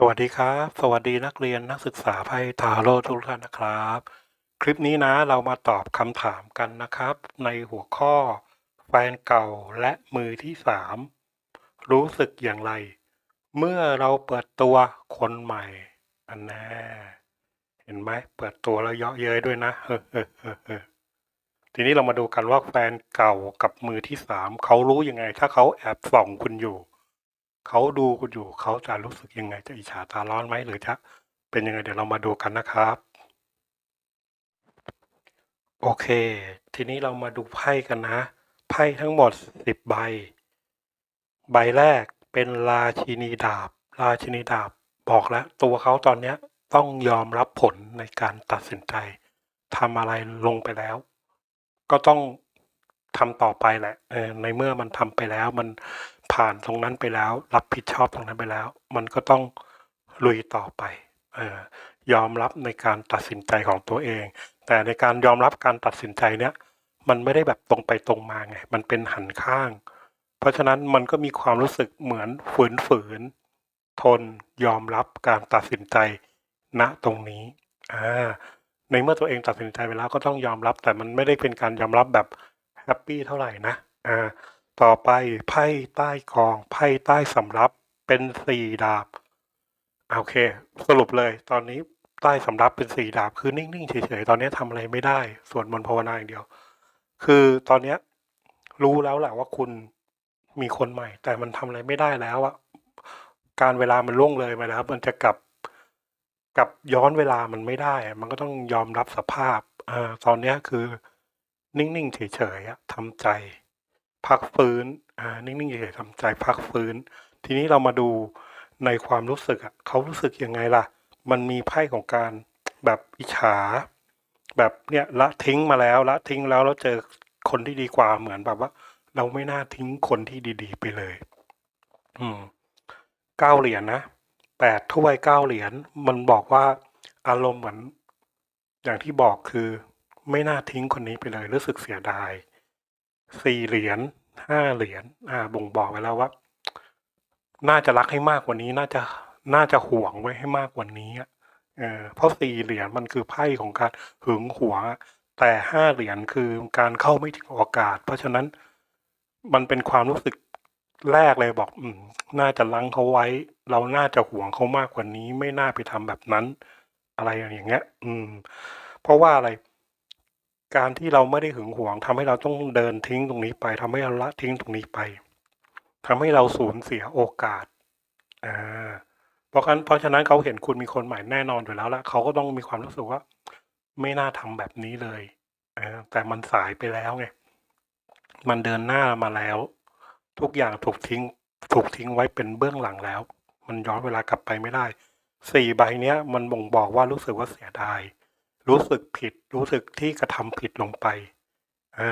สวัสดีครับ สวัสดีนักเรียนนักศึกษาไพ่ทาโร่ทุกท่านนะครับ คลิปนี้นะเรามาตอบคำถามกันนะครับ ในหัวข้อ แฟนเก่าและมือที่สามรู้สึกอย่างไร เมื่อเราเปิดตัวคนใหม่ อันแน่เห็นไหมเปิดตัวแล้วเยาะเย้ยด้วยนะเฮ้อทีนี้เรามาดูกันว่าแฟนเก่ากับมือที่สามเขารู้ยังไง ถ้าเขาแอบส่องคุณอยู่ เขาดูคุณอยู่เขาจะรู้สึกยังไงจะอิจฉาตาร้อนไหมหรือจะเป็นยังไงเดี๋ยวเรามาดูกันนะครับ โอเค ทีนี้เรามาดูไพ่กันนะ ไพ่ทั้งหมดสิบใบ ใบแรกเป็นราชินีดาบ ราชินีดาบบอกแล้ว ตัวเขาตอนเนี้ยต้องยอมรับผลในการตัดสินใจทำอะไรลงไปแล้ว ก็ต้องทำต่อไปแหละในเมื่อมันทำไปแล้วมัน ผ่านตรงนั้นไปแล้ว รับผิดชอบตรงนั้นไปแล้ว มันก็ต้องลุยต่อไปออยอมรับในการตัดสินใจของตัวเอง แต่ในการยอมรับการตัดสินใจเนี้ยมันไม่ได้แบบตรงไปตรงมาไง มันเป็นหันข้าง เพราะฉะนั้นมันก็มีความรู้สึกเหมือนฝืนฝืนๆทนยอมรับการตัดสินใจณตรงนี้อ่าในเมื่อตัวเองตัดสินใจไปแล้วก็ต้องยอมรับ แต่มันไม่ได้เป็นการยอมรับแบบแฮปปี้เท่าไหร่นะอ่า ต่อไปไพ่ใต้กองไพ่ใต้สำรับเป็นสี่ดาบโอเค สรุปเลย ตอนนี้ใต้สำรับเป็นสี่ดาบคือนิ่งๆเฉยๆตอนนี้ทำอะไรไม่ได้ส่วนมนต์ภาวนาอย่างเดียว คือตอนนี้รู้แล้วแหละว่าคุณมีคนใหม่ แต่มันทำอะไรไม่ได้แล้วอะการเวลามันล่วงเลยไปแล้วมันจะกลับกลับย้อนเวลามันไม่ได้อะมันก็ต้องยอมรับสภาพอ่าตอนนี้คือ นิ่งๆเฉยๆอะทำใจ พักฟื้นอ่านิ่งๆเฉยๆทำใจพักฟื้น ทีนี้เรามาดูในความรู้สึกอะเขารู้สึกยังไงล่ะ มันมีไพ่ของการแบบอิจฉา แบบเนี่ยละทิ้งมาแล้วละทิ้งแล้วแล้วเจอคนที่ดีกว่าเหมือนแบบว่า เราไม่น่าทิ้งคนที่ดีๆ ไปเลย อืมเก้าเหรียญนะแปดถ้วยเก้าเหรียญมันบอกว่าอารมณ์เหมือน อย่างที่บอกคือ ไม่น่าทิ้งคนนี้ไปเลย รู้สึกเสียดายสี่เหรียญ ห้าเหรียญอ่า บ่งบอกไว้แล้วว่า น่าจะรักให้มากกว่านี้ น่าจะน่าจะห่วงไว้ให้มากกว่านี้อะเออเพราะสี่เหรียญมันคือไพ่ของการหึงหวงแต่ห้าเหรียญคือการเข้าไม่ถึงโอกาส เพราะฉะนั้นมันเป็นความรู้สึกแรกเลยบอก อืม น่าจะลังเขาไว้ เราน่าจะห่วงเขามากกว่านี้ ไม่น่าไปทำแบบนั้น อะไรอย่างเงี้ย อืม เพราะว่าอะไร การที่เราไม่ได้หึงหวงทำให้เราต้องเดินทิ้งตรงนี้ไปทำให้เราละทิ้งตรงนี้ไปทำให้เราสูญเสียโอกาสอ่าเพราะฉะนั้นเพราะฉะนั้นเขาเห็นคุณมีคนใหม่แน่นอนอยู่แล้วละเขาก็ต้องมีความรู้สึกว่า ไม่น่าทำแบบนี้เลยอแต่มันสายไปแล้วไงมันเดินหน้ามาแล้ว ทุกอย่างถูกทิ้ง ถูกทิ้งไว้เป็นเบื้องหลังแล้ว มันย้อนเวลากลับไปไม่ได้สี่ใบเนี้ย มันบ่งบอกว่ารู้สึกว่าเสียดาย รู้สึกผิด รู้สึกที่กระทำผิดลงไปอ่า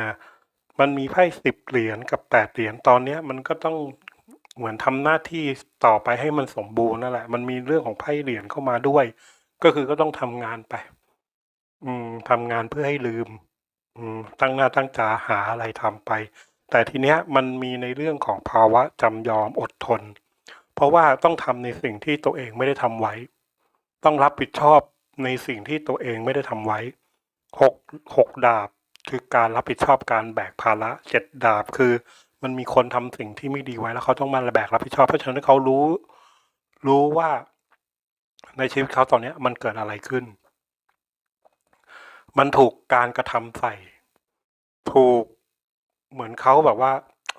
มันมีไพ่สิบเหรียญกับแปดเหรียญตอนเนี้ยมันก็ต้องเหมือนทำหน้าที่ต่อไปให้มันสมบูรณ์นั่นแหละ มันมีเรื่องของไพ่เหรียญเข้ามาด้วย ก็คือก็ต้องทำงานไป อืมทำงานเพื่อให้ลืม อืม ตั้งหน้าตั้งตาหาอะไรทำไป แต่ทีเนี้ยมันมีในเรื่องของภาวะจำยอมอดทน เพราะว่าต้องทำในสิ่งที่ตัวเองไม่ได้ทำไว้ ต้องรับผิดชอบ ในสิ่งที่ตัวเองไม่ได้ทำไว้หกหกดาบคือการรับผิดชอบการแบกภาระเจ็ดดาบคือ มันมีคนทำสิ่งที่ไม่ดีไว้แล้วเขาต้องมาแบกรับผิดชอบเพราะฉะนั้นเขารู้ รู้ว่า ในชีวิตเขาตอนนี้มันเกิดอะไรขึ้น มันถูกการกระทำใส่ ถูกเหมือนเขาแบบว่า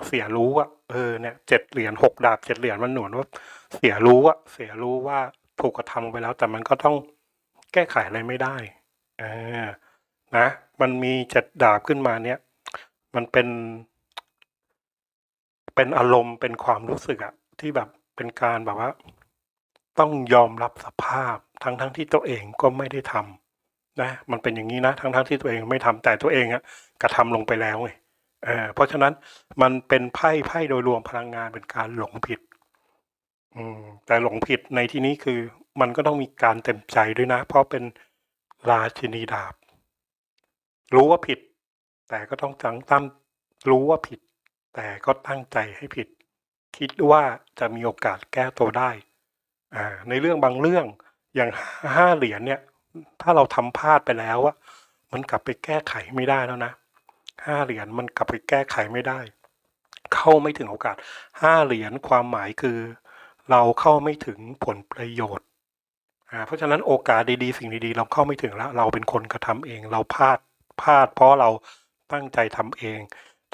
เสียรู้อะเออเนี่ยเจ็ดเหรียญหกดาบเจ็ดเหรียญมันหนวนว่า เสียรู้อะเสียรู้ว่าถูกกระทำไปแล้ว แต่มันก็ต้อง แก้ไขอะไรไม่ได้นะ มันมีเจ็ดดาบขึ้นมาเนี่ย มันเป็น เป็นอารมณ์เป็นความรู้สึกอะที่แบบเป็นการแบบว่า ต้องยอมรับสภาพทั้งทั้งที่ตัวเองก็ไม่ได้ทำนะ มันเป็นอย่างนี้นะ ทั้งทั้งที่ตัวเองไม่ทำแต่ตัวเองอะกระทำลงไปแล้วไงเออเพราะฉะนั้นมันเป็นไพ่ไพ่โดยรวมพลังงานเป็นการหลงผิด อืมแต่หลงผิดในที่นี้คือ มันก็ต้องมีการเต็มใจด้วยนะ เพราะเป็นราชินีดาบ รู้ว่าผิด แต่ก็ต้องตั้งตั้งรู้ว่าผิด แต่ก็ตั้งใจให้ผิด คิดว่าจะมีโอกาสแก้ตัวได้อ่าในเรื่องบางเรื่องอย่างห้าเหรียญเนี่ย ถ้าเราทำพลาดไปแล้วอะมันกลับไปแก้ไขไม่ได้แล้วนะห้าเหรียญมันกลับไปแก้ไขไม่ได้ เข้าไม่ถึงโอกาสห้าเหรียญความหมายคือ เราเข้าไม่ถึงผลประโยชน์ เพราะฉะนั้นโอกาสดีๆ สิ่งดีๆ เราเข้าไม่ถึงแล้ว เราเป็นคนกระทำเอง เราพลาดพลาด เพราะเราตั้งใจทำเอง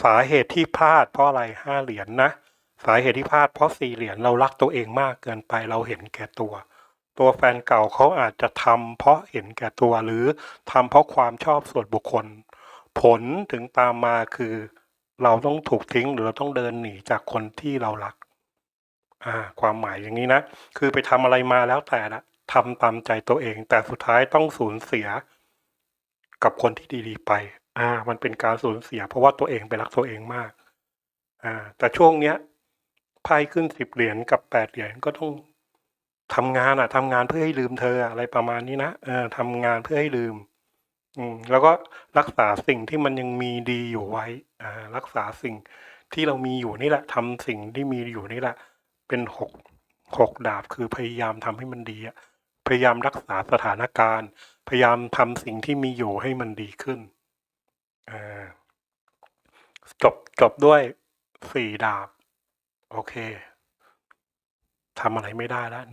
สาเหตุที่พลาดเพราะอะไรห้าเหรียญนะสาเหตุที่พลาดเพราะสี่เหรียญเรารักตัวเองมากเกินไปเราเห็นแก่ตัว ตัวแฟนเก่าเขาอาจจะทำเพราะเห็นแก่ตัวหรือทำเพราะความชอบส่วนบุคคล ผลถึงตามมาคือ เราต้องถูกทิ้งหรือเราต้องเดินหนีจากคนที่เรารัก อ่า ความหมายอย่างนี้นะ คือไปทำอะไรมาแล้วแต่ละ ทำตามใจตัวเอง แต่สุดท้ายต้องสูญเสีย กับคนที่ดีๆไป อ่า มันเป็นการสูญเสีย เพราะว่าตัวเองไปรักตัวเองมาก อ่า แต่ช่วงเนี้ยไพ่ขึ้นสิบเหรียญกับแปดเหรียญก็ต้องทำงานอะทำงานเพื่อให้ลืมเธออะไรประมาณนี้นะเออทำงานเพื่อให้ลืม อืม แล้วก็รักษาสิ่งที่มันยังมีดีอยู่ไว้ อ่า รักษาสิ่งที่เรามีอยู่นี่แหละทำสิ่งที่มีอยู่นี่แหละ เป็นหกหกดาบคือพยายามทำให้มันดีอะ พยายามรักษาสถานการณ์ พยายามทำสิ่งที่มีอยู่ให้มันดีขึ้นจบจบด้วยสี่ดาบ โอเคทำอะไรไม่ได้แล้ว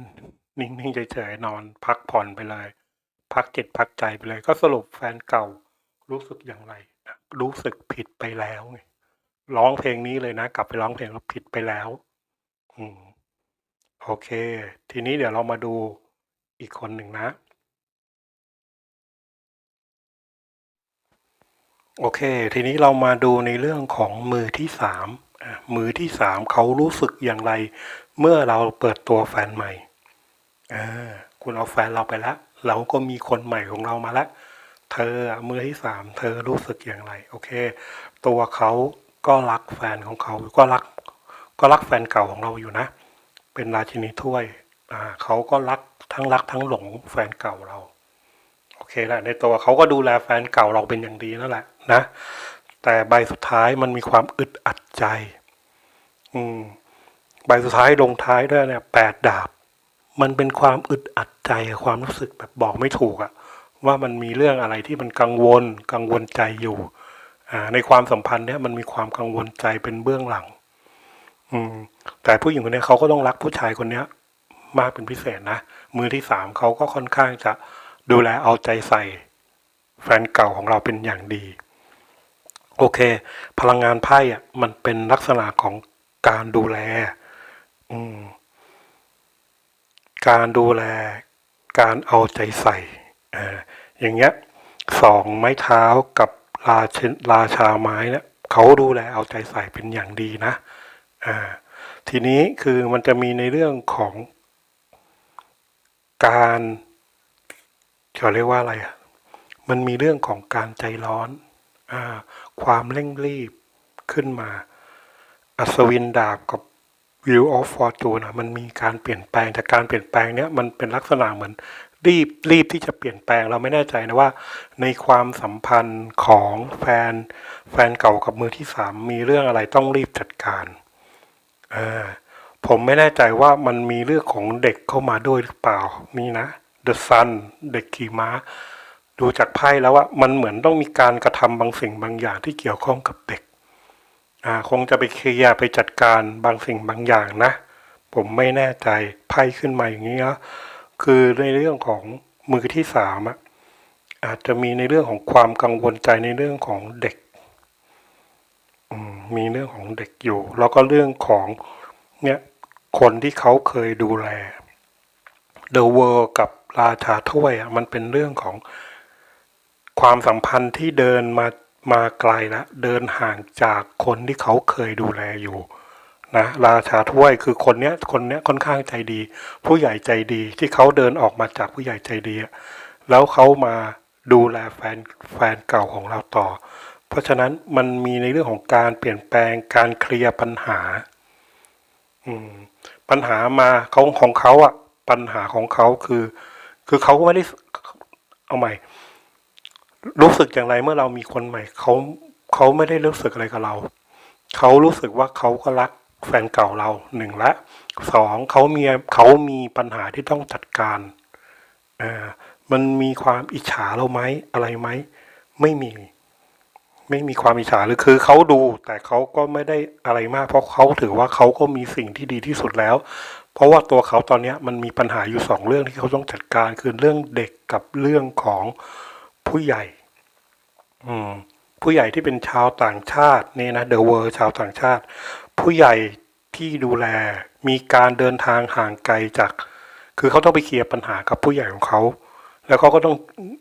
นิ่งๆเฉยๆนอน พักผ่อนไปเลย พักจิตพักใจไปเลย ก็สรุปแฟนเก่ารู้สึกอย่างไร รู้สึกผิดไปแล้วไงร้องเพลงนี้เลยนะ กลับไปร้องเพลงแล้วผิดไปแล้ว อืม โอเค ทีนี้เดี๋ยวเรามาดู อีกคนหนึ่งนะ โอเค ทีนี้เรามาดูในเรื่องของมือที่สามมือที่สามเขารู้สึกอย่างไร เมื่อเราเปิดตัวแฟนใหม่คุณเอาแฟนเราไปแล้วเราก็มีคนใหม่ของเรามาแล้วเธออะมือที่สามเธอรู้สึกอย่างไร โอเค ตัวเขาก็รักแฟนของเขาก็รัก ก็รักแฟนเก่าของเราอยู่นะ เป็นราชินีถ้วยอ่าเขาก็รัก ทั้งรักทั้งหลงแฟนเก่าเรา โอเคแหละ ในตัวเขาก็ดูแลแฟนเก่าเราเป็นอย่างดีนั่นแหละนะ แต่ใบสุดท้ายมันมีความอึดอัดใจ อืม ใบสุดท้ายลงท้ายด้วยเนี่ยแปดดาบ มันเป็นความอึดอัดใจความรู้สึกแบบบอกไม่ถูกอะว่ามันมีเรื่องอะไรที่มันกังวล กังวลใจอยู่ อ่า ในความสัมพันธ์เนี่ยมันมีความกังวลใจเป็นเบื้องหลัง อืม แต่ผู้หญิงคนนี้เขาก็ต้องรักผู้ชายคนเนี้ย มากเป็นพิเศษนะ มือที่สามเขาก็ค่อนข้างจะดูแลเอาใจใส่ แฟนเก่าของเราเป็นอย่างดี โอเค พลังงานไพ่อะมันเป็นลักษณะของการดูแล อืม การดูแล การเอาใจใส่อ่าอย่างเงี้ยสองไม้เท้ากับราชราชาไม้เนี่ยเขาดูแลเอาใจใส่เป็นอย่างดีนะ อ่า ทีนี้คือมันจะมีในเรื่องของ การเขาเรียกว่าอะไรอะมันมีเรื่องของการใจร้อนอความเร่งรีบขึ้นมา อัศวินดาบกับ Wheel of Fortune อะมันมีการเปลี่ยนแปลงแต่การเปลี่ยนแปลงเนี้ยมันเป็นลักษณะเหมือนรีบรีบที่จะเปลี่ยนแปลงเราไม่แน่ใจนะว่า ในความสัมพันธ์ของแฟนแฟนเก่ากับมือที่สามมีเรื่องอะไรต้องรีบจัดการอ่า ผมไม่แน่ใจว่ามันมีเรื่องของเด็กเข้ามาด้วยหรือเปล่า นี่นะ The Sun เด็กขี่ม้า ดูจากไพ่แล้วว่ามันเหมือนต้องมีการกระทำบางสิ่งบางอย่างที่เกี่ยวข้องกับเด็กคงจะไปเคลียร์ไปจัดการบางสิ่งบางอย่างนะ ผมไม่แน่ใจไพ่ขึ้นมาอย่างนี้นะคือในเรื่องของมือที่สามอะอาจจะมีในเรื่องของความกังวลใจในเรื่องของเด็กมมีเรื่องของเด็กอยู่ แล้วก็เรื่องของเนี่ย คนที่เขาเคยดูแล The World กับราชาถ้วยมันเป็นเรื่องของความสัมพันธ์ที่เดินมามาไกลแล้วเดินห่างจากคนที่เขาเคยดูแลอยู่นะราชาถ้วยคือคนเนี้ยคนเนี้ยค่อนข้างใจดี ผู้ใหญ่ใจดีที่เขาเดินออกมาจากผู้ใหญ่ใจดี แล้วเขามาดูแลแฟนแฟนเก่าของเราต่อ เพราะฉะนั้นมันมีในเรื่องของการเปลี่ยนแปลงการเคลียร์ปัญหา ปัญหามาเขาของเขาอะ ปัญหาของเขาคือ คือเขาก็ไม่ได้เอาใหม่ รู้สึกอย่างไรเมื่อเรามีคนใหม่เขาเขาไม่ได้รู้สึกอะไรกับเรา เขารู้สึกว่าเขาก็รักแฟนเก่าเราหนึ่งละสองเขามีเขามีปัญหาที่ต้องจัดการอ่ามันมีความอิจฉาเราไหมอะไรไหม ไม่มี ไม่มีความอิจฉาหรือคือเขาดู แต่เขาก็ไม่ได้อะไรมาก เพราะเขาถือว่าเขาก็มีสิ่งที่ดีที่สุดแล้ว เพราะว่าตัวเขาตอนนี้มันมีปัญหาอยู่สองเรื่องที่เขาต้องจัดการคือเรื่องเด็กกับเรื่องของผู้ใหญ่ อืม ผู้ใหญ่ที่เป็นชาวต่างชาตินี่นะเดอะเวอร์ชาวต่างชาติ ผู้ใหญ่ที่ดูแลมีการเดินทางห่างไกลจาก คือเขาต้องไปเคลียร์ปัญหากับผู้ใหญ่ของเขา แล้วเขาก็ต้อง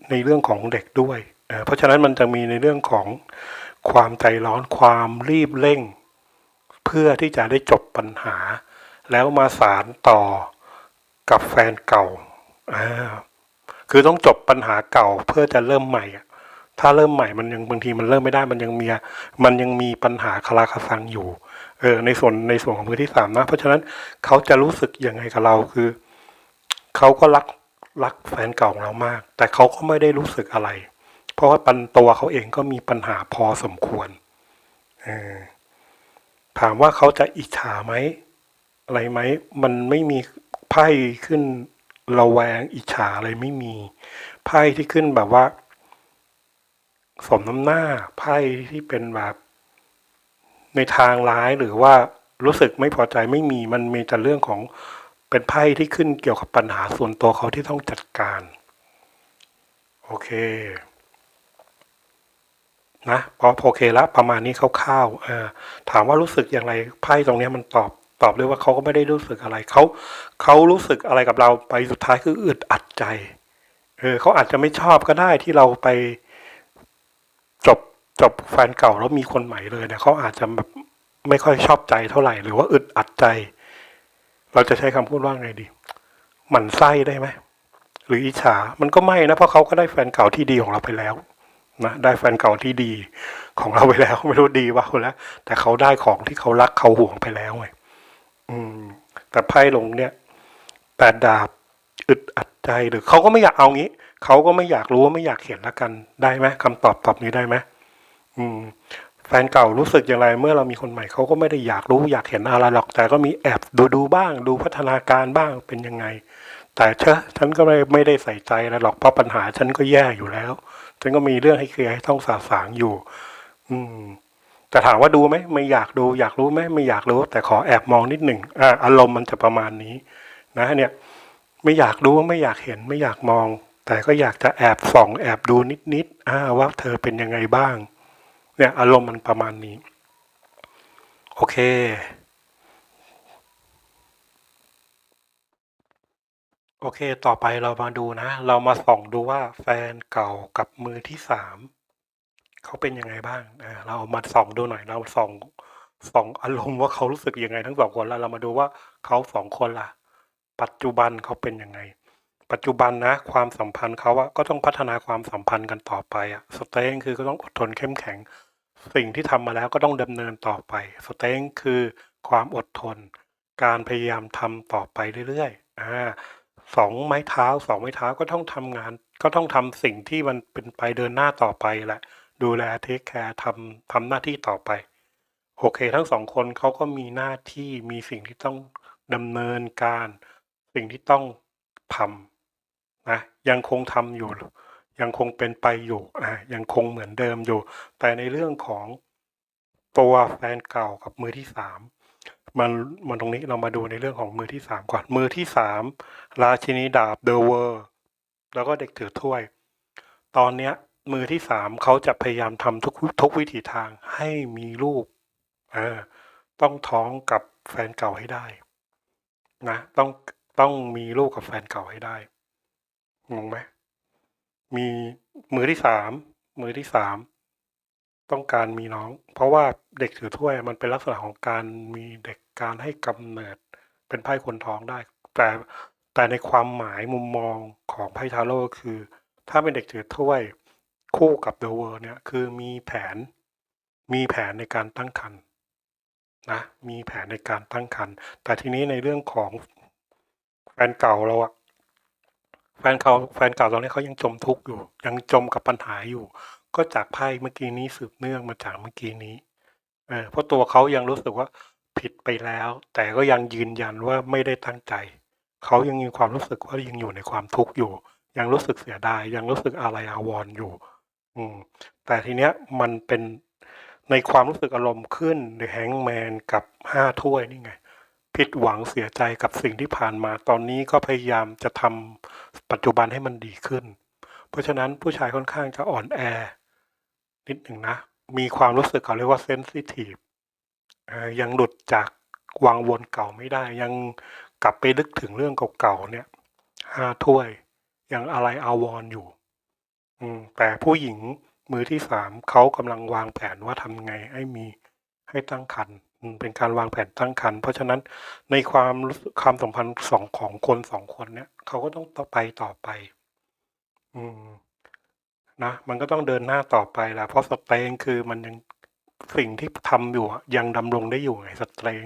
ในเรื่องของเด็กด้วย เพราะฉะนั้นมันจะมีในเรื่องของความใจร้อนความรีบเร่ง เพื่อที่จะได้จบปัญหา แล้วมาสารต่อกับแฟนเก่า คือต้องจบปัญหาเก่าเพื่อจะเริ่มใหม่ ถ้าเริ่มใหม่มันยังบางทีมันเริ่มไม่ได้มันยังมีมันยังมีปัญหาคาราคาซังอยู่เออในส่วนในส่วนของมือที่สามนะ เพราะฉะนั้นเขาจะรู้สึกยังไงกับเราคือเขาก็รักรักแฟนเก่าของเรามาก แต่เขาก็ไม่ได้รู้สึกอะไร เพราะว่าปันตัวเขาเองก็มีปัญหาพอสมควร ถามว่าเขาจะอิจฉาไหมอะไรไหม มันไม่มีไพ่ขึ้นระแวงอิจฉาอะไรไม่มี ไพ่ที่ขึ้นแบบว่า สมน้ำหน้าไพ่ที่เป็นแบบในทางร้ายหรือว่ารู้สึกไม่พอใจไม่มีมันมีแต่เรื่องของเป็นไพ่ที่ขึ้นเกี่ยวกับปัญหาส่วนตัวเขาที่ต้องจัดการ โอเค นะพอโอเคแล้วประมาณนี้คร่าวๆถามว่ารู้สึกอย่างไรไพ่ตรงนี้มันตอบตอบเลยว่าเขาก็ไม่ได้รู้สึกอะไรเขาเขารู้สึกอะไรกับเราไปสุดท้ายคืออึดอัดใจเออเขาอาจจะไม่ชอบก็ได้ที่เราไปจบจบแฟนเก่าแล้วมีคนใหม่เลยเนี่ยเขาอาจจะแบบไม่ค่อยชอบใจเท่าไหร่ หรือว่าอึดอัดใจ เราจะใช้คำพูดว่าไงดีหมั่นไส้ได้ไหมหรืออิจฉามันก็ไม่นะเพราะเขาก็ได้แฟนเก่าที่ดีของเราไปแล้ว นะได้แฟนเก่าที่ดีของเราไปแล้วไม่รู้ดีว่าแล้ว แต่เขาได้ของที่เขารักเขาห่วงไปแล้วไงแต่ไพ่ลงเนี่ยแปดดาบอึดอัดใจหรือเขาก็ไม่อยากเอางี้เขาก็ไม่อยากรู้ไม่อยากเห็นละกันได้ไหมคำตอบตอบนี้ได้ไหมอืม แฟนเก่ารู้สึกอย่างไร เมื่อเรามีคนใหม่เขาก็ไม่ได้อยากรู้อยากเห็นอะไรหรอก แต่ก็มีแอบดูดูบ้าง ดูพัฒนาการบ้างเป็นยังไง แต่เชอะฉันก็ไม่ไม่ได้ใส่ใจอะไรหรอกเพราะปัญหาฉันก็แย่อยู่แล้ว ฉันก็มีเรื่องให้เคลียร์ให้ต้องสาสางอยู่ อืม แต่ถามว่าดูไหมไม่อยากดู อยากรู้ไหมไม่อยากรู้ แต่ขอแอบมองนิดหนึ่งอ่าอารมณ์มันจะประมาณนี้ นะ เนี่ย ไม่อยากรู้ไม่อยากเห็น ไม่อยากมอง แต่ก็อยากจะแอบส่องแอบดูนิดๆอ่าว่าเธอเป็นยังไงบ้าง เนี่ย อารมณ์มันประมาณนี้ โอเค โอเค ต่อไปเรามาดูนะ เรามาส่องดูว่าแฟนเก่ากับมือที่สามเขาเป็นยังไงบ้างอ่าเรามาส่องดูหน่อย เราส่องส่องอารมณ์ว่าเขารู้สึกยังไงทั้งสองคนแล้วเรามาดูว่าเขาสองคนล่ะ ปัจจุบันเขาเป็นยังไง ปัจจุบันนะ ความสัมพันธ์เขาอะก็ต้องพัฒนาความสัมพันธ์กันต่อไปอะสเต็งคือก็ต้องอดทนเข้มแข็ง สิ่งที่ทำมาแล้วก็ต้องดำเนินต่อไป สเต็งคือความอดทน การพยายามทำต่อไปเรื่อยๆอ่า สองไม้เท้าสองไม้เท้าก็ต้องทำงาน ก็ต้องทำสิ่งที่มันเป็นไปเดินหน้าต่อไปแหละ ดูแลเทคแคร์ทำทำหน้าที่ต่อไปโอเค ทั้งสองคนเขาก็มีหน้าที่มีสิ่งที่ต้องดำเนินการ สิ่งที่ต้องทำนะยังคงทำอยู่ ยังคงเป็นไปอยู่อ่ายังคงเหมือนเดิมอยู่ แต่ในเรื่องของตัวแฟนเก่ากับมือที่สาม มันมันตรงนี้เรามาดูในเรื่องของมือที่สามก่อน มือที่สามราชินีดาบเดอะเวอร์แล้วก็เด็กถือถ้วย ตอนเนี้ย มือที่สามเขาจะพยายามทำทุกทุกวิถีทางให้มีลูกเออต้องท้องกับแฟนเก่าให้ได้ นะ ต้องต้องมีลูกกับแฟนเก่าให้ได้งงไหมมีมือที่สามมือที่สาม ต้องการมีน้อง เพราะว่าเด็กถือถ้วยมันเป็นลักษณะของการมีเด็กการให้กำเนิดเป็นไพ่คนท้องได้ แต่แต่ในความหมายมุมมองของไพ่ทาโร่คือ ถ้าเป็นเด็กถือถ้วยคู่กับเดอะเวิร์เนี่ยคือมีแผนมีแผนในการตั้งครรภ์นะมีแผนในการตั้งครรภ์แต่ทีนี้ในเรื่องของแฟนเก่าเราอะแฟนเก่าแฟนเก่าตอนนี้เขายังจมทุกข์อยู่ ยังจมกับปัญหาอยู่ ก็จากไพ่เมื่อกี้นี้สืบเนื่องมาจากเมื่อกี้นี้เออเพราะตัวเขายังรู้สึกว่าผิดไปแล้ว แต่ก็ยังยืนยันว่าไม่ได้ตั้งใจ เขายังมีความรู้สึกว่ายังอยู่ในความทุกข์อยู่ ยังรู้สึกเสียดาย ยังรู้สึกอะไรอาวรณ์อยู่ อืม แต่ทีเนี้ยมันเป็นในความรู้สึกอารมณ์ขึ้นในแฮงแมนกับห้าถ้วยนี่ไง ผิดหวังเสียใจกับสิ่งที่ผ่านมา ตอนนี้ก็พยายามจะทำปัจจุบันให้มันดีขึ้น เพราะฉะนั้นผู้ชายค่อนข้างจะอ่อนแอ นิดหนึ่งนะ มีความรู้สึกเขาเรียกว่าเซนซิทีฟยังหลุดจากวังวนเก่าไม่ได้ ยังกลับไปนึกถึงเรื่องเก่าๆเนี่ยห้าถ้วย ยังอะไรอาวรณ์อยู่ อืม แต่ผู้หญิงมือที่สามเขากำลังวางแผนว่าทำไงให้มีให้ตั้งครรภ์อืมเป็นการวางแผนตั้งครรภ์เพราะฉะนั้นในความความสัมพันธ์สองของคนสองคนเนี่ยเขาก็ต้องไปต่อไป อืม นะมันก็ต้องเดินหน้าต่อไปแหละเพราะสเตงคือมันยังสิ่งที่ทำอยู่ยังดำรงได้อยู่ไงสเตง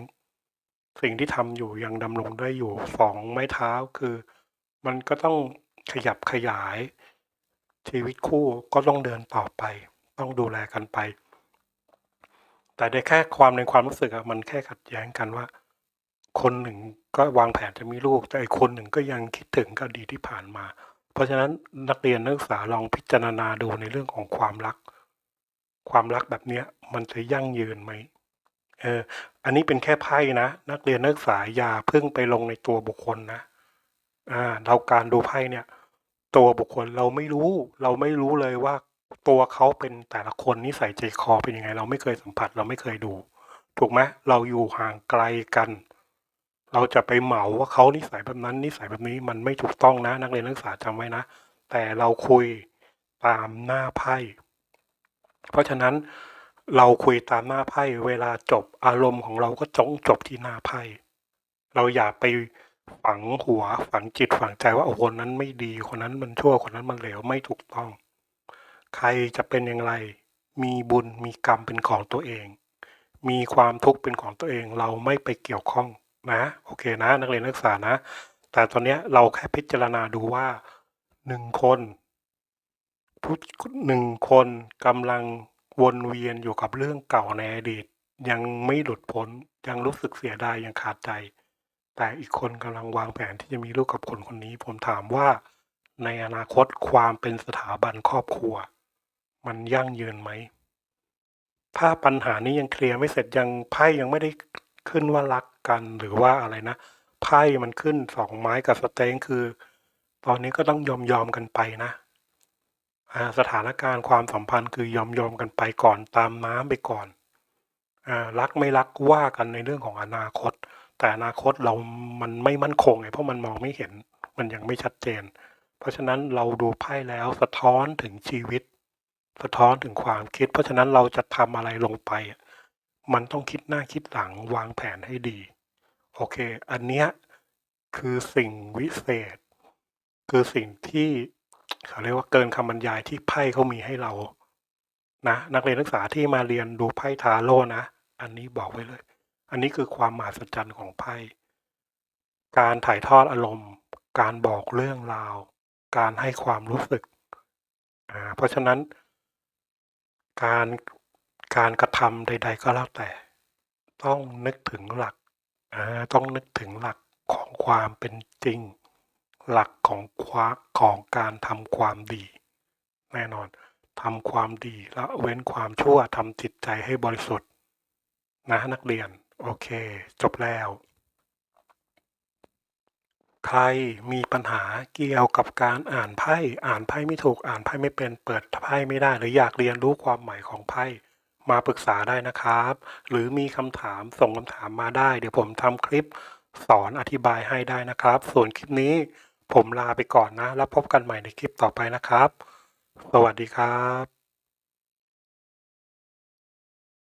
สิ่งที่ทำอยู่ยังดำรงได้อยู่สองไม้เท้าคือ มันก็ต้องขยับขยาย ชีวิตคู่ก็ต้องเดินต่อไป ต้องดูแลกันไป แต่ในแค่ความในความรู้สึกอะมันแค่ขัดแย้งกันว่า คนหนึ่งก็วางแผนจะมีลูก แต่อีกคนหนึ่งก็ยังคิดถึงอดีตที่ผ่านมา เพราะฉะนั้นนักเรียนนักศึกษาลองพิจารณาดูในเรื่องของความรัก ความรักแบบเนี้ยมันจะยั่งยืนไหมเอออันนี้เป็นแค่ไพ่นะ นักเรียนนักศึกษาอย่าเพิ่งไปลงในตัวบุคคลนะอ่าเราการดูไพ่เนี่ย ตัวบุคคลเราไม่รู้ เราไม่รู้เลยว่าตัวเขาเป็นแต่ละคนนิสัยใจคอเป็นยังไง เราไม่เคยสัมผัส เราไม่เคยดู ถูกไหมเราอยู่ห่างไกลกัน เราจะไปเหมาว่าเขานิสัยแบบนั้น นิสัยแบบนี้มันไม่ถูกต้องนะ นักเรียนนักศึกษาจำไว้นะ แต่เราคุยตามหน้าไพ่ เพราะฉะนั้นเราคุยตามหน้าไพ่เวลาจบอารมณ์ของเราก็จงจบที่หน้าไพ่ เราอย่าไปฝังหัวฝังจิตฝังใจว่าโอ้คนนั้นไม่ดีคนนั้นมันชั่วคนนั้นมันเหลวไม่ถูกต้อง ใครจะเป็นอย่างไร มีบุญมีกรรมเป็นของตัวเอง มีความทุกข์เป็นของตัวเองเราไม่ไปเกี่ยวข้อง นะโอเคนะ นักเรียนนักศึกษานะ แต่ตอนนี้เราแค่พิจารณาดูว่าหนึ่งคนผู้หนึ่งคนกำลังวนเวียนอยู่กับเรื่องเก่าในอดีต ยังไม่หลุดพ้นยังรู้สึกเสียดายยังขาดใจ แต่อีกคนกำลังวางแผนที่จะมีลูกกับคนคนนี้ ผมถามว่า ในอนาคตความเป็นสถาบันครอบครัว มันยั่งยืนไหมถ้าปัญหานี้ยังเคลียร์ไม่เสร็จยังไพ่ยังไม่ได้ขึ้นว่ารัก กันหรือว่าอะไรนะไพ่มันขึ้นสองไม้กับสเต็งคือ ตอนนี้ก็ต้องยอมยอมกันไปนะสถานการณ์ความสัมพันธ์คือยอมยอมกันไปก่อนตามน้ำไปก่อนอรักไม่รักว่ากันในเรื่องของอนาคต แต่อนาคตเรามันไม่มั่นคงไงเพราะมันมองไม่เห็นมันยังไม่ชัดเจน เพราะฉะนั้นเราดูไพ่แล้วสะท้อนถึงชีวิต สะท้อนถึงความคิด เพราะฉะนั้นเราจะทำอะไรลงไปอะ มันต้องคิดหน้าคิดหลังวางแผนให้ดี โอเค อันเนี้ยคือสิ่งวิเศษ คือสิ่งที่เขาเรียกว่าเกินคำบรรยายที่ไพ่เขามีให้เรานะนักเรียนนักศึกษาที่มาเรียนดูไพ่ทาโร่นะ อันนี้บอกไว้เลย อันนี้คือความมหัศจรรย์ของไพ่ การถ่ายทอดอารมณ์ การบอกเรื่องราว การให้ความรู้สึก อ่า เพราะฉะนั้น การ การกระทำใด ๆ ก็แล้วแต่ ต้องนึกถึงหลักต้องนึกถึงหลักของความเป็นจริง หลักของควาของการทำความดี แน่นอนทำความดีละเว้นความชั่วทำจิตใจให้บริสุทธิ์ นะนักเรียน โอเค จบแล้ว ใครมีปัญหาเกี่ยวกับการอ่านไพ่ อ่านไพ่ไม่ถูกอ่านไพ่ไม่เป็นเปิดไพ่ไม่ได้ หรืออยากเรียนรู้ความหมายของไพ่ มาปรึกษาได้นะครับ หรือมีคำถามส่งคำถามมาได้ เดี๋ยวผมทำคลิปสอนอธิบายให้ได้นะครับ ส่วนคลิปนี้ผมลาไปก่อนนะ แล้วพบกันใหม่ในคลิปต่อไปนะครับ สวัสดีครับ